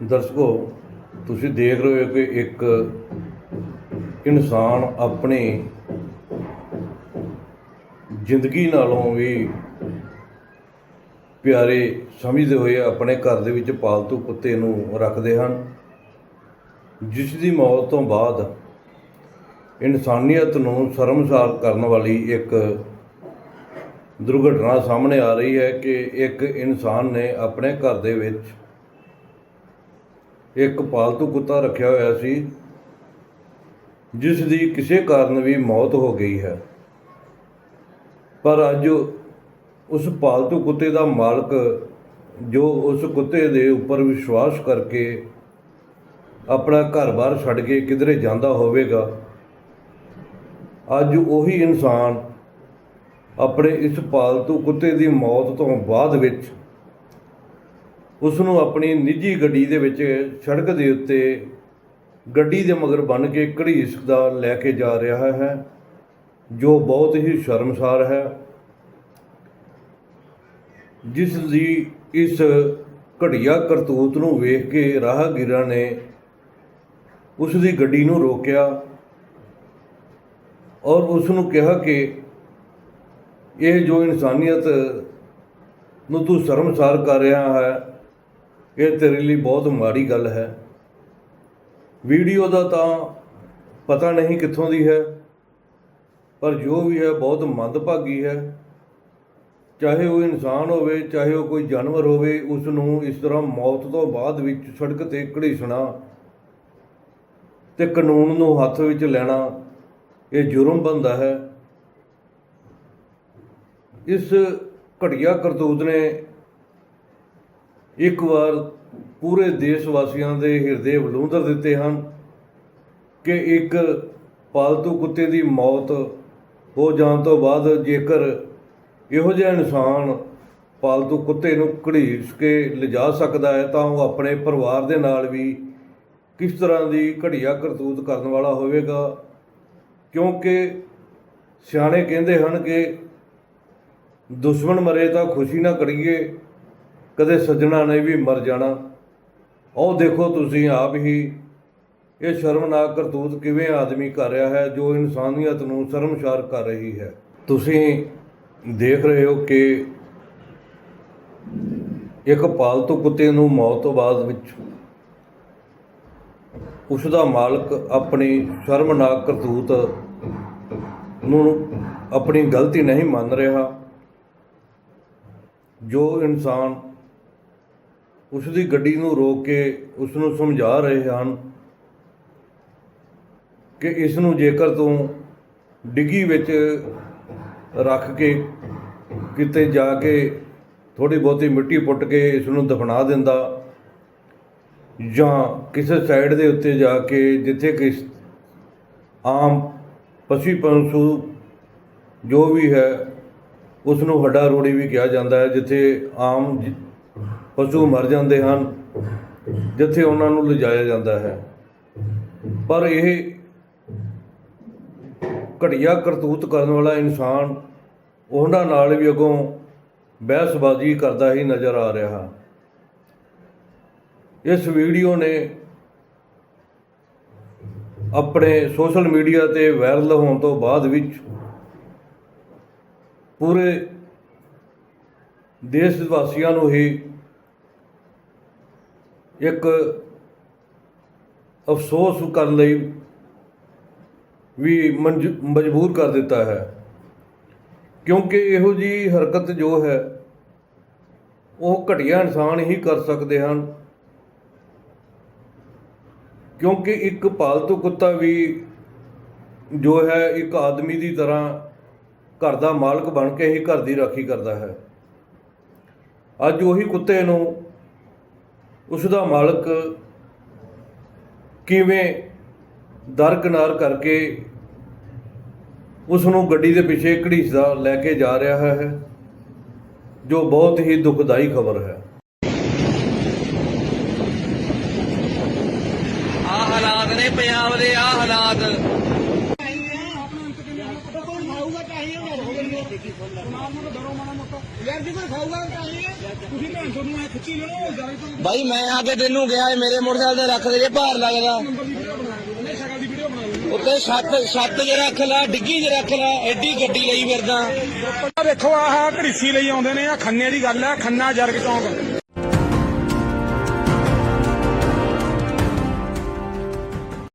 ਦਰਸ਼ਕੋ, ਤੁਸੀਂ ਦੇਖ ਰਹੇ ਹੋ ਕਿ ਇੱਕ ਇਨਸਾਨ ਆਪਣੇ ਜ਼ਿੰਦਗੀ ਨਾਲੋਂ ਵੀ ਪਿਆਰੇ ਸਮਝਦੇ ਹੋਏ ਆਪਣੇ ਘਰ ਦੇ ਵਿੱਚ ਪਾਲਤੂ ਕੁੱਤੇ ਨੂੰ ਰੱਖਦੇ ਹਨ, ਜਿਸ ਦੀ ਮੌਤ ਤੋਂ ਬਾਅਦ ਇਨਸਾਨੀਅਤ ਨੂੰ ਸ਼ਰਮਸਾਰ ਕਰਨ ਵਾਲੀ ਇੱਕ ਦੁਰਘਟਨਾ ਸਾਹਮਣੇ ਆ ਰਹੀ ਹੈ ਕਿ ਇੱਕ ਇਨਸਾਨ ਨੇ ਆਪਣੇ ਘਰ ਦੇ ਵਿੱਚ ਇੱਕ ਪਾਲਤੂ ਕੁੱਤਾ ਰੱਖਿਆ ਹੋਇਆ ਸੀ ਜਿਸ ਦੀ ਕਿਸੇ ਕਾਰਨ ਵੀ ਮੌਤ ਹੋ ਗਈ ਹੈ। ਪਰ ਅੱਜ ਉਸ ਪਾਲਤੂ ਕੁੱਤੇ ਦਾ ਮਾਲਕ, ਜੋ ਉਸ ਕੁੱਤੇ ਦੇ ਉੱਪਰ ਵਿਸ਼ਵਾਸ ਕਰਕੇ ਆਪਣਾ ਘਰ-ਬਾਰ ਛੱਡ ਕੇ ਕਿਧਰੇ ਜਾਂਦਾ ਹੋਵੇਗਾ, ਅੱਜ ਉਹੀ ਇਨਸਾਨ ਆਪਣੇ ਇਸ ਪਾਲਤੂ ਕੁੱਤੇ ਦੀ ਮੌਤ ਤੋਂ ਬਾਅਦ ਵਿੱਚ ਉਸ ਨੂੰ ਆਪਣੀ ਨਿੱਜੀ ਗੱਡੀ ਦੇ ਵਿੱਚ ਸੜਕ ਦੇ ਉੱਤੇ ਗੱਡੀ ਦੇ ਮਗਰ ਬੰਨ ਕੇ ਘੜੀਸਦਾ ਲੈ ਕੇ ਜਾ ਰਿਹਾ ਹੈ, ਜੋ ਬਹੁਤ ਹੀ ਸ਼ਰਮਸਾਰ ਹੈ। ਜਿਸ ਦੀ ਇਸ ਘਟੀਆ ਕਰਤੂਤ ਨੂੰ ਵੇਖ ਕੇ ਰਾਹਗੀਰਾਂ ਨੇ ਉਸ ਦੀ ਗੱਡੀ ਨੂੰ ਰੋਕਿਆ ਔਰ ਉਸ ਨੂੰ ਕਿਹਾ ਕਿ ਇਹ ਜੋ ਇਨਸਾਨੀਅਤ ਨੂੰ ਤੂੰ ਸ਼ਰਮਸਾਰ ਕਰ ਰਿਹਾ ਹੈ ਇਹ ਤੇਰੇ ਲਈ ਬਹੁਤ ਮਾੜੀ ਗੱਲ ਹੈ। ਵੀਡੀਓ ਦਾ ਤਾਂ ਪਤਾ ਨਹੀਂ ਕਿੱਥੋਂ ਦੀ ਹੈ, ਪਰ ਜੋ ਵੀ ਹੈ ਬਹੁਤ ਮੰਦਭਾਗੀ ਹੈ। ਚਾਹੇ ਉਹ ਇਨਸਾਨ ਹੋਵੇ, ਚਾਹੇ ਉਹ ਕੋਈ ਜਾਨਵਰ ਹੋਵੇ ਉਸ ਨੂੰ ਇਸ ਤਰ੍ਹਾਂ ਮੌਤ ਤੋਂ ਬਾਅਦ ਵਿੱਚ ਸੜਕ ਤੇ ਘੜੀਸਣਾ ਤੇ ਕਾਨੂੰਨ ਨੂੰ ਹੱਥ ਵਿੱਚ ਲੈਣਾ, ਇਹ ਜੁਰਮ ਬਣਦਾ ਹੈ। ਇਸ ਘਟੀਆ ਕਰਤੂਤ ਨੇ ਇੱਕ ਵਾਰ ਪੂਰੇ ਦੇਸ਼ ਵਾਸੀਆਂ ਦੇ ਹਿਰਦੇ ਬਲੂੰਦਰ ਦਿੱਤੇ ਹਨ ਕਿ ਇੱਕ ਪਾਲਤੂ ਕੁੱਤੇ ਦੀ ਮੌਤ ਹੋ ਜਾਣ ਤੋਂ ਬਾਅਦ ਜੇਕਰ ਇਹੋ ਜਿਹਾ ਇਨਸਾਨ ਪਾਲਤੂ ਕੁੱਤੇ ਨੂੰ ਘੜੀਸ ਕੇ ਲਿਜਾ ਸਕਦਾ ਹੈ ਤਾਂ ਉਹ ਆਪਣੇ ਪਰਿਵਾਰ ਦੇ ਨਾਲ ਵੀ ਕਿਸ ਤਰ੍ਹਾਂ ਦੀ ਘਟੀਆ ਕਰਤੂਤ ਕਰਨ ਵਾਲਾ ਹੋਵੇਗਾ? ਕਿਉਂਕਿ ਸਿਆਣੇ ਕਹਿੰਦੇ ਹਨ ਕਿ ਦੁਸ਼ਮਣ ਮਰੇ ਤਾਂ ਖੁਸ਼ੀ ਨਾ ਕਰੀਏ ਕਦੇ ਸੱਜਣਾ ਨੇ ਵੀ ਮਰ ਜਾਣਾ। ਉਹ ਦੇਖੋ ਤੁਸੀਂ ਆਪ ਹੀ, ਇਹ ਸ਼ਰਮਨਾਕ ਕਰਤੂਤ ਕਿਵੇਂ ਆਦਮੀ ਕਰ ਰਿਹਾ ਹੈ, ਜੋ ਇਨਸਾਨੀਅਤ ਨੂੰ ਸ਼ਰਮਸ਼ਾਰ ਕਰ ਰਹੀ ਹੈ। ਤੁਸੀਂ ਦੇਖ ਰਹੇ ਹੋ ਕਿ ਇੱਕ ਪਾਲਤੂ ਕੁੱਤੇ ਨੂੰ ਮੌਤ ਤੋਂ ਬਾਅਦ ਵਿੱਚ ਉਸ ਦਾ ਮਾਲਕ ਆਪਣੀ ਸ਼ਰਮਨਾਕ ਕਰਤੂਤ ਨੂੰ ਆਪਣੀ ਗਲਤੀ ਨਹੀਂ ਮੰਨ ਰਿਹਾ, ਜੋ ਇਨਸਾਨ ਉਸ ਦੀ ਗੱਡੀ ਨੂੰ ਰੋਕ ਕੇ ਉਸ ਨੂੰ ਸਮਝਾ ਰਹੇ ਹਨ ਕਿ ਇਸ ਨੂੰ ਜੇਕਰ ਤੂੰ ਡਿੱਗੀ ਵਿੱਚ ਰੱਖ ਕੇ ਕਿਤੇ ਜਾ ਕੇ ਥੋੜੀ ਬਹੁਤੀ ਮਿੱਟੀ ਪੁੱਟ ਕੇ ਇਸ ਨੂੰ ਦਫਨਾ ਦਿੰਦਾ ਜਾਂ ਕਿਸੇ ਸਾਈਡ ਦੇ ਉੱਤੇ ਜਾ ਕੇ ਜਿੱਥੇ ਕਿ ਆਮ ਪਸ਼ੂ ਪੰਛੂ ਜੋ ਵੀ ਹੈ ਉਸ ਨੂੰ ਹੱਡਾ ਰੋੜੀ ਵੀ ਕਿਹਾ ਜਾਂਦਾ ਹੈ, ਜਿੱਥੇ ਆਮ ਜ- ਪਸ਼ੂ ਮਰ ਜਾਂਦੇ ਹਨ, ਜਿੱਥੇ ਉਹਨਾਂ ਨੂੰ ਲਿਜਾਇਆ ਜਾਂਦਾ ਹੈ। ਪਰ ਇਹ ਘਟੀਆ ਕਰਤੂਤ ਕਰਨ ਵਾਲਾ ਇਨਸਾਨ ਉਹਨਾਂ ਨਾਲ ਵੀ ਅਗੋਂ ਬਹਿਸਬਾਜ਼ੀ ਕਰਦਾ ਹੀ ਨਜ਼ਰ ਆ ਰਿਹਾ ਇਸ ਵੀਡੀਓ ਨੇ ਆਪਣੇ ਸੋਸ਼ਲ ਮੀਡੀਆ ਤੇ ਵਾਇਰਲ ਹੋਣ ਤੋਂ ਬਾਅਦ ਵਿੱਚ ਪੂਰੇ ਦੇਸ਼ ਵਾਸੀਆਂ ਨੂੰ ਹੀ ਇੱਕ ਅਫਸੋਸ ਕਰਨ ਲਈ ਵੀ ਮੰਜ- ਮਜਬੂਰ ਕਰ ਦਿੱਤਾ ਹੈ। ਕਿਉਂਕਿ ਇਹੋ ਜੀ ਹਰਕਤ ਜੋ ਹੈ, ਉਹ ਘਟੀਆ ਇਨਸਾਨ ਹੀ ਕਰ ਸਕਦੇ ਹਨ। ਕਿਉਂਕਿ ਇੱਕ ਪਾਲਤੂ ਕੁੱਤਾ ਵੀ ਜੋ ਹੈ, ਇੱਕ ਆਦਮੀ ਦੀ ਤਰ੍ਹਾਂ ਘਰ ਦਾ ਮਾਲਕ ਬਣ ਕੇ ਹੀ ਘਰ ਦੀ ਰਾਖੀ ਕਰਦਾ ਹੈ। ਅੱਜ ਉਹੀ ਕੁੱਤੇ ਨੂੰ ਉਸ ਦਾ ਮਾਲਕ ਕਿਵੇਂ ਦਰਕਨਾਰ ਕਰਕੇ ਉਸ ਨੂੰ ਗੱਡੀ ਦੇ ਪਿੱਛੇ ਘੜੀਸਦਾ ਲੈ ਕੇ ਜਾ ਰਿਹਾ ਹੈ ਜੋ ਬਹੁਤ ਹੀ ਦੁਖਦਾਈ ਖਬਰ ਹੈ। ਆ ਹਾਲਾਤ ਨੇ ਪੰਜਾਬ ਦੇ ਆ ਹਾਲਾਤ ਯਾਰ ਜੀ ਕੋਈ ਖਾਊਗਾ ਤਾਂ ਨਹੀਂ ਹੈ ਤੁਸੀਂ ਭੈਣ ਤੁਹਾਨੂੰ ਐ ਖਿੱਚੀ ਲੈਣੋ ਜਾਈ ਤੋਂ ਬਾਈ, ਮੈਂ ਆ ਕੇ ਤੈਨੂੰ ਗਿਆ ਇਹ ਮੇਰੇ ਮੋਟਰਸਾਈਕਲ ਤੇ ਰੱਖ ਦੇ, ਜੇ ਭਾਰ ਲੱਗਦਾ ਨੰਬਰ ਉੱਤੇ ਛੱਤ ਛੱਤ 'ਚ ਰੱਖ ਲੈ, ਡਿੱਗੀ 'ਚ ਰੱਖ ਲੈ, ਐਡੀ ਗੱਡੀ ਲਈ ਫਿਰਦਾ। ਆ ਦੇਖੋ, ਆਹ ਘੜੀਸੀ ਲਈ ਆਉਂਦੇ ਨੇ ਆ ਖੰਨੇ ਦੀ ਗੱਲ ਆ, ਖੰਨਾ ਜਰਗ ਚੌਂਕ।